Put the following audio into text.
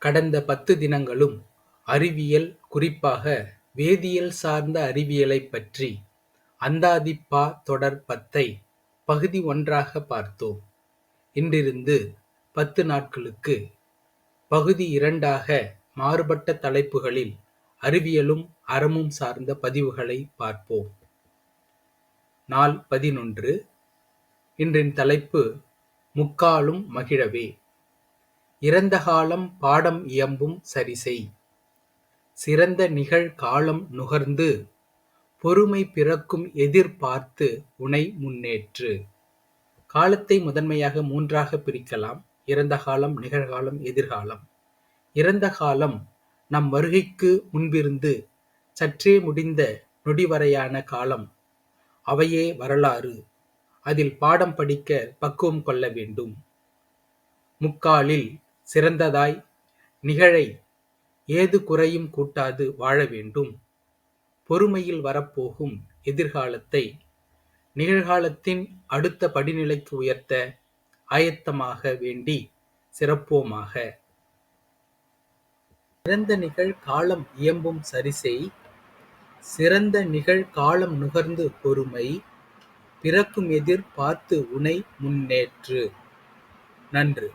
கடந்த பத்து தினங்களும் அறிவியல் குறிப்பாக வேதியியல் சார்ந்த அறிவியலைப் பற்றி அந்தாதி பா தொடர் பத்தை பகுதி ஒன்றாக பார்த்தோம். இன்றிருந்து பத்து நாட்களுக்கு பகுதி இரண்டாக மாறுபட்ட தலைப்புகளில் அறிவியலும் அறமும் சார்ந்த பதிவுகளை பார்ப்போம். நாள் பதினொன்று இன்றின் தலைப்பு முக்காலும் மகிழவே இறந்த காலம் பாடம் இயம்பும் சரிசெய். சிறந்த நிகழ் காலம் நுகர்ந்து பொறுமை பிறக்கும் எதிர்பார்த்து உனை முன்னேற்று. காலத்தை முதன்மையாக மூன்றாக பிரிக்கலாம். இறந்த காலம் நிகழ்காலம் எதிர்காலம் இறந்த காலம் நம் வருகைக்கு முன்பிருந்து சற்றே முடிந்த நொடிவரையான காலம். அவையே வரலாறு. அதில் பாடம் படிக்க பக்குவம் கொள்ள வேண்டும். முக்காலில் சிறந்ததாய் நிகழை. ஏது குறையும் கூட்டாது வாழ வேண்டும். பொறுமையில் வரப்போகும் எதிர்காலத்தை நிகழ்காலத்தின் அடுத்த படிநிலைக்கு உயர்த்த ஆயத்தமாக வேண்டி சிறப்போமாக. சிறந்த நிகழ் காலம் இயம்பும் சரிசெய் சிறந்த நிகழ் காலம் நுகர்ந்து பொறுமை பிறக்கும் எதிர் பார்த்து உனை முன்னேற்று. நன்று.